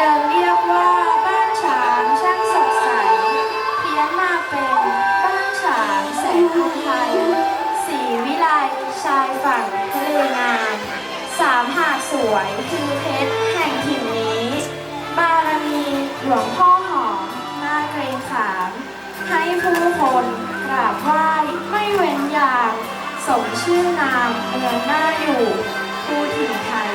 เดิมเรียกว่าบ้านฉางช่างสดใส เพี้ยนมาเป็นบ้านฉางแสนอุทัยสีวิไลชายฝั่งทะเลงามสามหาดสวยคือเพชรแห่งถิ่นนี้ บารมีหลวงพ่อหอมน่าเกรงขาม ให้ผู้คนกราบไหว้ไม่เว้นอย่าง สมชื่อนามเมืองน่าอยู่ผู้ถิ่นไทย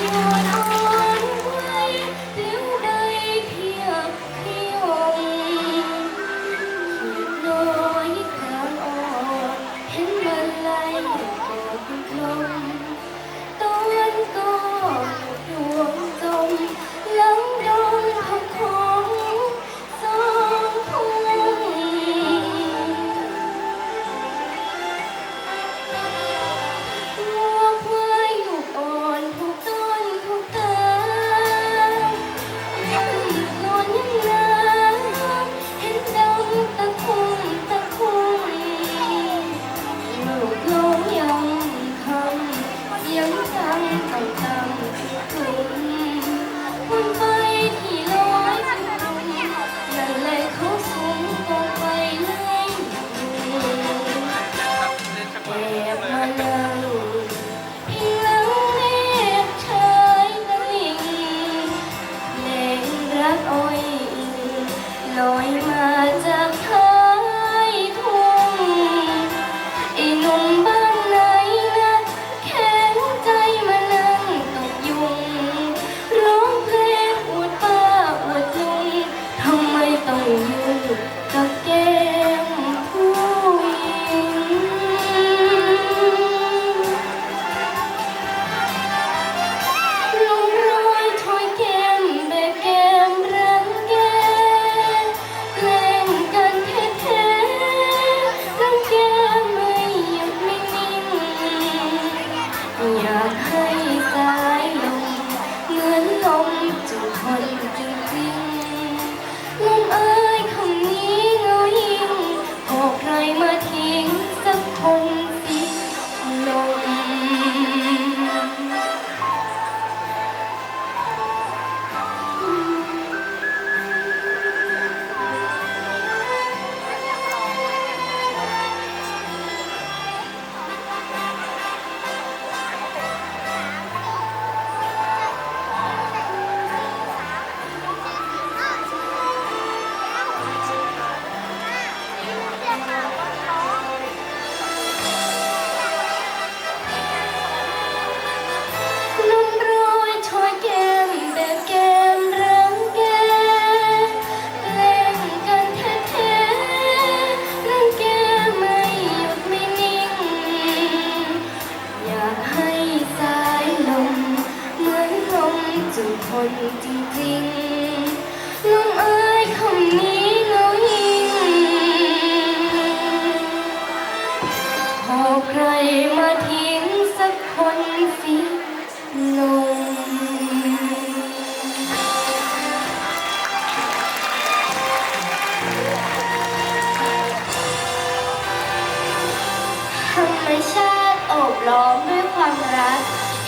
ด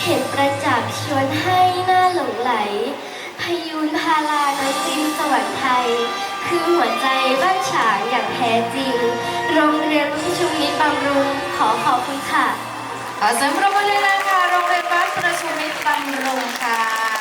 เห็นประจักษ์ชวนให้หน้าหลงไหล พยูนพาลาน้อยจินสวรรค์ไทย คือหัวใจบ้านฉางอย่างแท้จริง โรงเรียนวิชุมนิตบำรุงขอขอบคุณค่ะ ขอเสริมปรบมือเลยนะคะโรงเรียนวัดประชุมมิตรบำรุงค่ะ